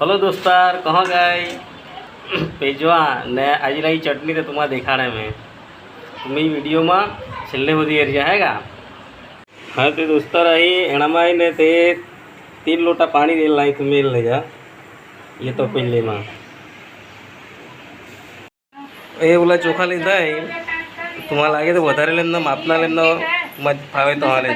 Hello दोस्तार कहाँ गए भेजवा ने आज नई चटनी तो तुम्हारा दिखाने में तुम्हें वीडियो में छिलने बदी एर जाएगा हाँ तो दोस्तार आई एनामाई ने ते तीन लोटा पानी दे लाई तुम्हें ले जा ये तो पिल्ले में એ ઓલા ચોખા લીધા तुम्हाला लागे तो વધારે લેમ ના માપના લેમ ના મત ફાવે તો હાલે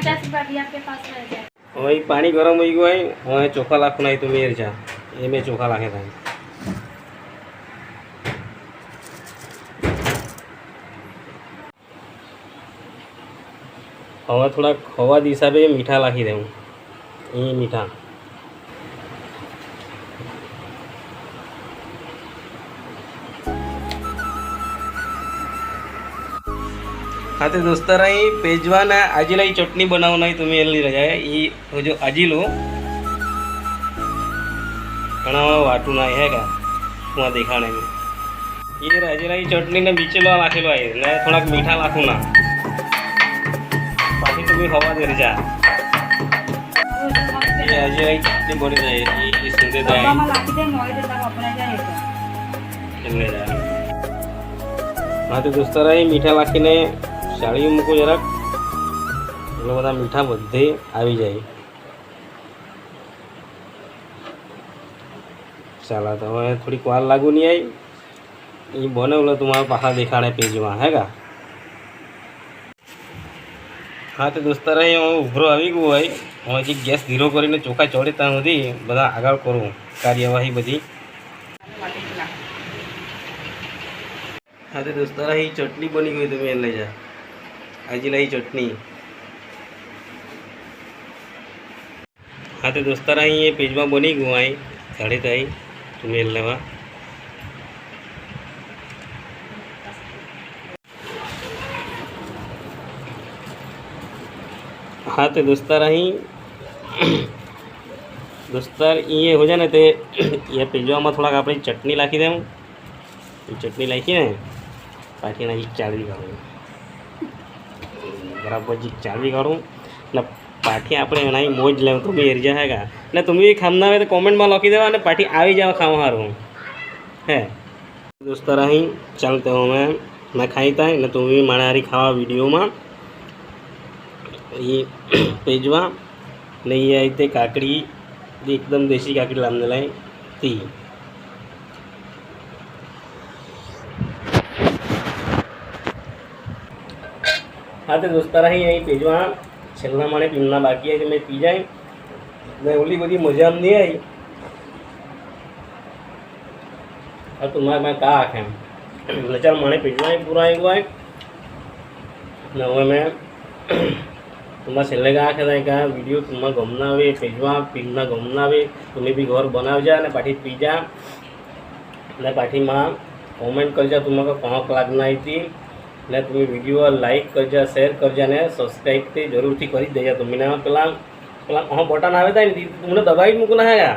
હવે પાણી ગરમ હોઈ ગયું હોય હવે ચોખા લાખું નહીં તો મેર જા एम चोखा लागे थे हवा थोड़ा खवा हिसाब मीठा लाखी दू। मीठा। हाँ तो खाते दोस्तारा पेजवा आजीला चटनी बनाव नहीं तुम्हें रजा ये जो आजीलू ઘણા વાટું ના હે કા? હું દેખાણે એ રાજે રાજેરાની ચટણીને બીચેલો નાખેલો આવી ને થોડાક મીઠા નાખું ના. પાછી તું ખવા દે જા. એ રાજેરાની ચટણી બની જાય એ સુંદર મીઠા નાખીને શાળીઓ મૂકું જરાક. એટલે બધા મીઠા બધે આવી જાય. ચાલા તો હવે થોડીક વાર લાગુ નહીં આવી એ બને ઓલો તમારા પાછા દેખાડે પેજમાં હે કા હા તો દોસ્તાર અહીં હું ઉભરો આવી ગયો હોય હું હજી ગેસ ધીરો કરીને ચોખા ચડે ત્યાં સુધી બધા આગળ કરું કાર્યવાહી બધી હા તો દોસ્તાર અહીં ચટણી બની ગઈ તમે એને લઈ જા આજે લઈ ચટણી હા તો દોસ્તાર અહીં એ પેજમાં બની ગયું અહીં સાડી તો मेल हाँ तो दोस्तर अँ दोस्तर, ये हो जाए तो ये पेजवा में थोड़ा अपनी चटनी लाखी दें चटनी लाखी ने बाकी चाड़ी करूँ। बराबर जी चाड़ी करूँ। પાછી આપણે એના મોજ લેવું, તું બી એરજા હે કા ને તમે બી ખામના આવે તો કોમેન્ટમાં લખી દેવા અને પાઠી આવી જાવ ખાવા સારું હે. દોસ્તાર અહીં ચાલતે અમે મેં ખાઈ થાય ને તમે બી મારા હારી ખાવા વિડીયોમાં. એ પેજવા. ને એ રીતે તે કાકડી એકદમ દેશી કાકડી લામને લાઈ તી. હા તે દોસ્તાર અહીં અહીં પેજવા. છેલ્લા માણે પીમના બાકી આવી મેં પી જાય. ને ઓલી બધી મજા નહીં આવી. આ તો મારે મેં કા આખે એટલે ચાલ મને પીટવાય પૂરા આવી હોય. ને હવે મેં તમારા છેલ્લે કા આખે થાય કે આ વીડિયો તમારે ગમના આવે પીજવા પીમના ગમના આવે, તમે બી ઘર બનાવજા અને પાછી પીજા. અને પાઠીમાં કોમેન્ટ કરજો તમારે પાંચ કલાકના આવી હતી. ને તમે વીડિયો લાઈક કરજા શેર કરજા ને સબસ્ક્રાઈબ તે જરૂરથી કરી દેજા. તમે ને પેલા પેલા બટન આવે થાય ને તમને દબાવી મૂકના હે.